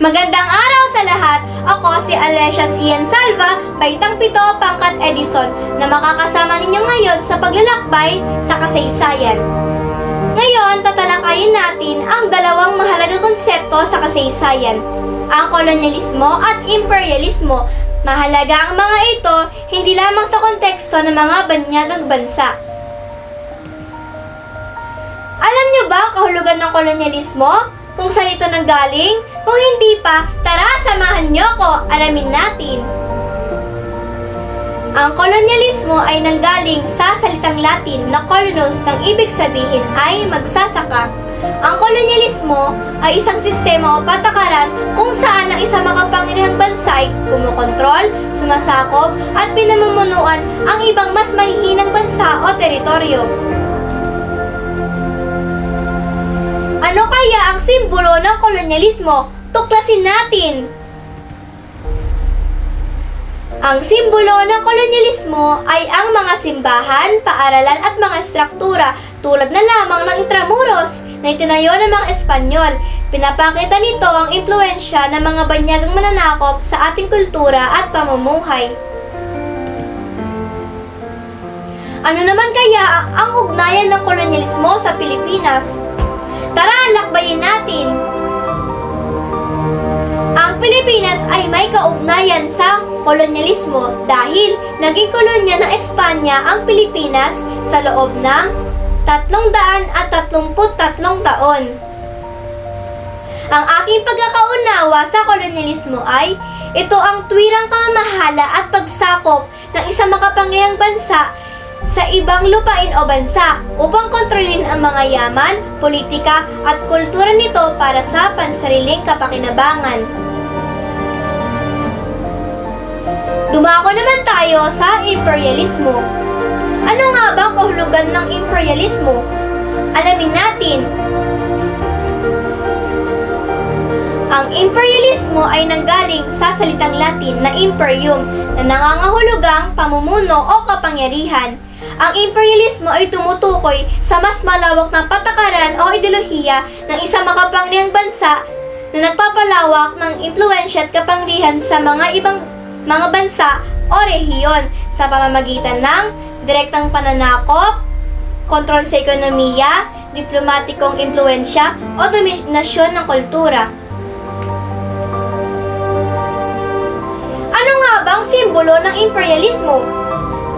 Magandang araw sa lahat! Ako si Alessia Cian Salva, Baitang Pito, Pangkat Edison, na makakasama ninyo ngayon sa paglalakbay sa kasaysayan. Ngayon, tatalakayin natin ang dalawang mahalagang konsepto sa kasaysayan, ang kolonyalismo at imperialismo. Mahalaga ang mga ito hindi lamang sa konteksto ng mga banyagang bansa. Alam niyo ba ang kahulugan ng kolonyalismo? Kung saan ito nanggaling? Kung hindi pa, tara samahan niyo ko, alamin natin. Ang kolonyalismo ay nanggaling sa salitang Latin na kolonos nang ibig sabihin ay magsasaka. Ang kolonyalismo ay isang sistema o patakaran kung saan ang isang makapangyarihang bansa ay kumukontrol, sumasakop at pinamumunuan ang ibang mas mahihinang bansa o teritoryo. Ano kaya ang simbolo ng kolonyalismo? Tuklasin natin! Ang simbolo ng kolonyalismo ay ang mga simbahan, paaralan at mga struktura tulad na lamang ng Intramuros na itinayo ng mga Espanyol. Pinapakita nito ang impluensya ng mga banyagang mananakop sa ating kultura at pamumuhay. Ano naman kaya ang ugnayan ng kolonyalismo sa Pilipinas? Tara, lakbayin natin! Ang Pilipinas ay may kaugnayan sa kolonyalismo dahil naging kolonya ng Espanya ang Pilipinas sa loob ng 333 taon. Ang aking pagkakaunawa sa kolonyalismo ay ito ang tuwirang pamamahala at pagsakop ng isang makapangyahang bansa sa ibang lupain o bansa upang kontrolin ang mga yaman, politika at kultura nito para sa pansariling kapakinabangan. Dumako naman tayo sa imperialismo. Ano nga ba kahulugan ng imperialismo? Alamin natin. Ang imperialismo ay nanggaling sa salitang Latin na imperium na nangangahulugang pamumuno o kapangyarihan. Ang imperialismo ay tumutukoy sa mas malawak na patakaran o ideolohiya ng isang makapangyarihang bansa na nagpapalawak ng impluensya at kapangyarihan sa mga ibang mga bansa o rehiyon sa pamamagitan ng direktang pananakop, kontrol sa ekonomiya, diplomatikong impluensya o dominasyon ng kultura. Ano nga ba ang simbolo ng imperialismo?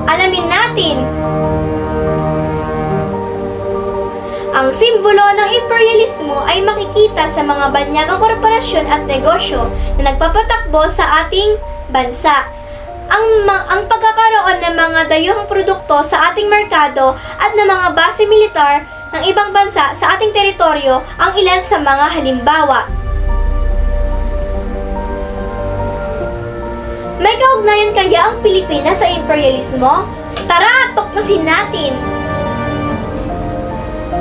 Alamin natin. Ang simbolo ng imperialismo ay makikita sa mga banyagang korporasyon at negosyo na nagpapatakbo sa ating bansa. Ang, ang pagkakaroon ng mga dayuhang produkto sa ating merkado at ng mga base militar ng ibang bansa sa ating teritoryo ang ilan sa mga halimbawa. May kaugnayan kaya ang Pilipinas sa imperialismo? Tara, tuklasin natin!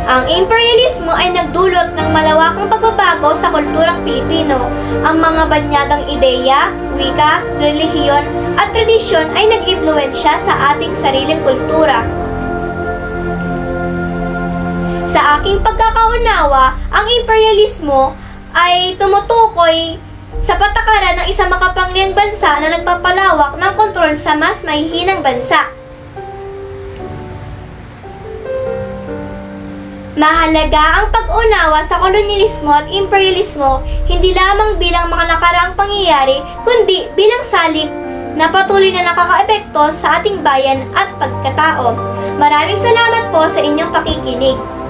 Ang imperialismo ay nagdulot ng malawakang pagbabago sa kulturang Pilipino. Ang mga banyagang ideya, wika, relihiyon at tradisyon ay nag-impluensya sa ating sariling kultura. Sa aking pagkakaunawa, ang imperialismo ay tumutukoy sa patakaran ng isang makapangyarihang bansa na nagpapalawak ng kontrol sa mas mahihinang bansa. Mahalaga ang pag-unawa sa kolonyalismo at imperialismo hindi lamang bilang mga nakaraang pangyayari kundi bilang salik na patuloy na nakakaepekto sa ating bayan at pagkatao. Maraming salamat po sa inyong pakikinig.